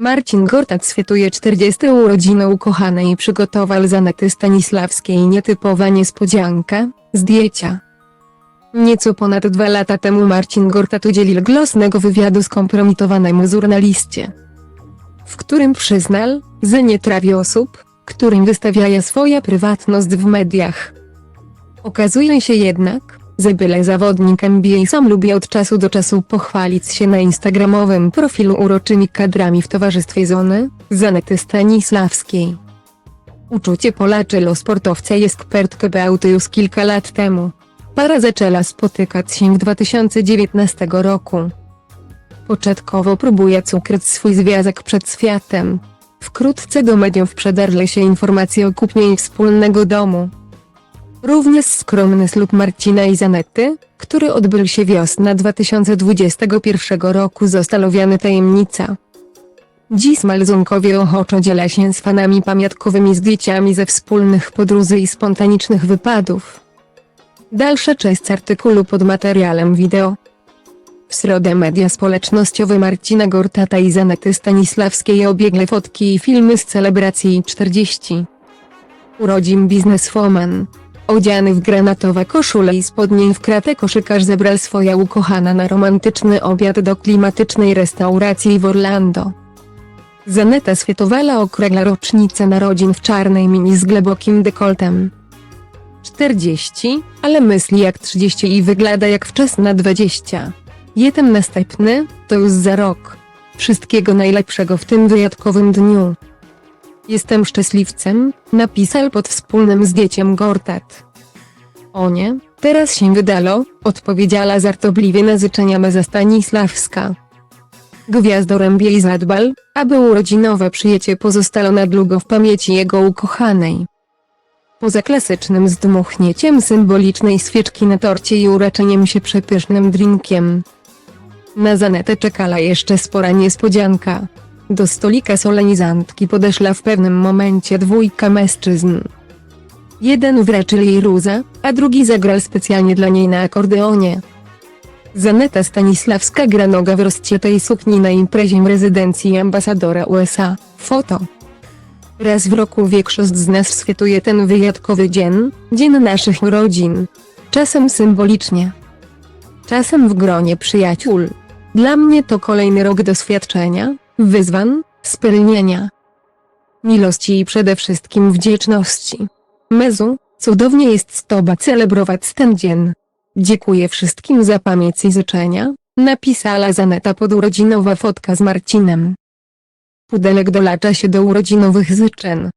Marcin Gortat świętuje 40 urodziny ukochanej i przygotował z Anety Stanisławskiej nietypowa niespodzianka, zdjęcia. Nieco ponad dwa lata temu Marcin Gortat udzielił głosnego wywiadu skompromitowanemu żurnaliście, w którym przyznał, że nie trawi osób, którym wystawia swoja prywatność w mediach. Okazuje się jednak, że byle zawodnik NBA sam lubi od czasu do czasu pochwalić się na instagramowym profilu uroczymi kadrami w towarzystwie Zony, Zanety Stanisławskiej. Uczucie Polaczelo sportowca i ekspertkę Beauty już kilka lat temu. Para zaczęła spotykać się w 2019 roku. Początkowo próbuje ukryć swój związek przed światem. Wkrótce do mediów przedarły się informacje o kupnie ich wspólnego domu. Również skromny ślub Marcina i Zanety, który odbył się wiosna 2021 roku zostalowiany tajemnica. Dziś Malzunkowie ochoczo dziela się z fanami pamiątkowymi zdjęciami ze wspólnych podróży i spontanicznych wypadów. Dalsza część artykułu pod materiałem wideo. W środę media społecznościowe Marcina Gortata i Zanety Stanisławskiej obiegle fotki i filmy z celebracji 40 urodzin bizneswoman. Odziany w granatowe koszule i spodnie w kratę koszykarz zebrał swoja ukochana na romantyczny obiad do klimatycznej restauracji w Orlando. Zaneta świętowała okrągła rocznicę narodzin w czarnej mini z głębokim dekoltem. 40, ale myśli jak 30 i wygląda jak wczesna 20. Jeden następny, to już za rok. Wszystkiego najlepszego w tym wyjątkowym dniu. Jestem szczęśliwcem, napisał pod wspólnym zdjęciem Gortat. O nie, teraz się wydalo, odpowiedziała żartobliwie na życzenia meza Stanisławska. Gwiazdor NBA zadbał, aby urodzinowe przyjęcie pozostało na długo w pamięci jego ukochanej. Poza klasycznym zdmuchnięciem symbolicznej świeczki na torcie i uraczeniem się przepysznym drinkiem. Na Zanetę czekała jeszcze spora niespodzianka. Do stolika solenizantki podeszła w pewnym momencie dwójka mężczyzn. Jeden wręczył jej rózę, a drugi zagrał specjalnie dla niej na akordeonie. Zaneta Stanisławska gra noga w rozciętej sukni na imprezie rezydencji ambasadora USA. Foto. Raz w roku większość z nas świętuje ten wyjątkowy dzień, dzień naszych urodzin. Czasem symbolicznie. Czasem w gronie przyjaciół. Dla mnie to kolejny rok doświadczenia, wyzwań, spełnienia. Miłości i przede wszystkim wdzięczności. Mezu, cudownie jest z Tobą celebrować ten dzień. Dziękuję wszystkim za pamięć i życzenia, napisała Zaneta podurodzinowa fotka z Marcinem. Pudelek dolacza się do urodzinowych życzeń.